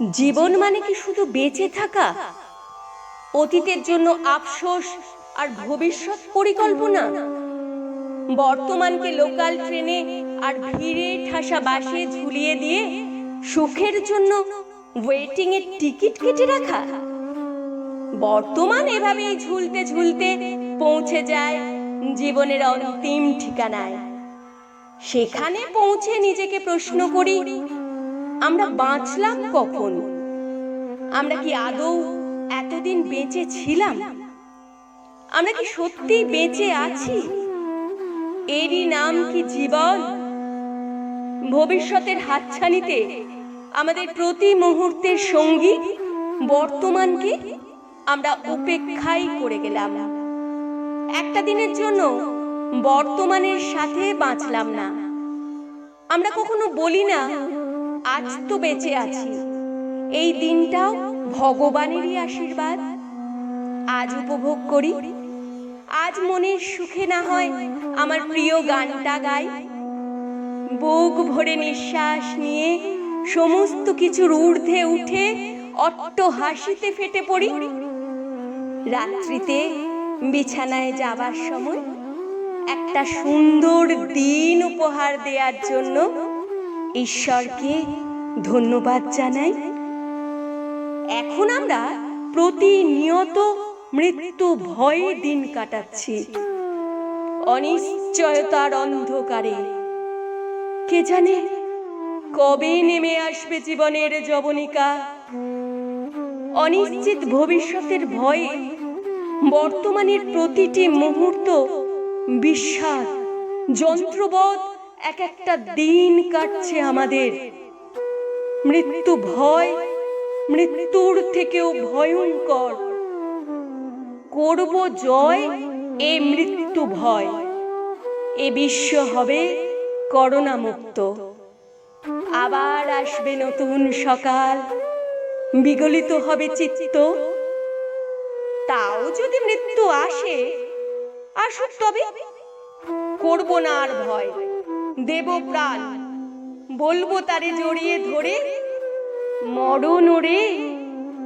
জীবন মানে কি শুধু বেঁচে থাকা? অতীতের জন্য আফসোস আর ভবিষ্যৎ পরিকল্পনা? বর্তমানকে লোকাল ট্রেনে আর ভিড়ে ঠাসা বাসে ঝুলিয়ে দিয়ে সুখের জন্য ওয়েটিং এর টিকিট কেটে রাখা? বর্তমান এভাবেই ঝুলতে ঝুলতে পৌঁছে যায় জীবনের অন্তিম ঠিকানায়। সেখানে পৌঁছে নিজেকে প্রশ্ন করি আমরা বাঁচলাম কখন? আমরা কি আদৌ এতদিন বেঁচে ছিলাম? আমরা কি সত্যি বেঁচে আছি? এরই নাম কি জীবন? ভবিষ্যতের হাতছানিতে আমাদের প্রতি মুহূর্তের সঙ্গী বর্তমানকে আমরা উপেক্ষাই করে গেলাম। একটা দিনের জন্য বর্তমানের সাথে বাঁচলাম না। আমরা কখনো বলি না আজ তো বেঁচে আছি। এই দিনটাও ভগবানেরই আশীর্বাদ। আজ উপভোগ করি। আজ মনের সুখে না হয় আমার প্রিয় গানটা গাই। বুক ভরে নিঃশ্বাস নিয়ে সমস্ত কিছুর ঊর্ধ্বে উঠে অট্ট হাসিতে ফেটে পড়ি। রাত্রিতে বিছানায় যাবার সময় একটা সুন্দর দিন উপহার দেওয়ার জন্য ঈশ্বরকে ধন্যবাদ জানাই। এখন আমরা প্রতিনিয়ত মৃত্যু ভয়ে দিন কাটাচ্ছি। অনিশ্চয়তার অন্ধকারে। কে জানে কবে নেমে আসবে জীবনের জবনিকা? অনিশ্চিত ভবিষ্যতের ভয়ে বর্তমানের প্রতিটি মুহূর্ত, বিশ্বাস যন্ত্রবৎ এক একটা দিন কাটছে আমাদের। মৃত্যু ভয়, মৃত্যুর থেকেও ভয়ঙ্কর। করব জয়, এ মৃত্যু ভয়। এ বিশ্ব হবে করোনা মুক্ত আবার আসবে নতুন সকাল। বিগলিত হবে চিত্ত। তাও যদি মৃত্যু আসে, আসুক তবে। করব না আর ভয়। দেব প্রাণ। বলব তারে জড়িয়ে ধরে মরণ ওরে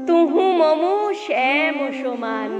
তুহু মম শ্যাম সমান।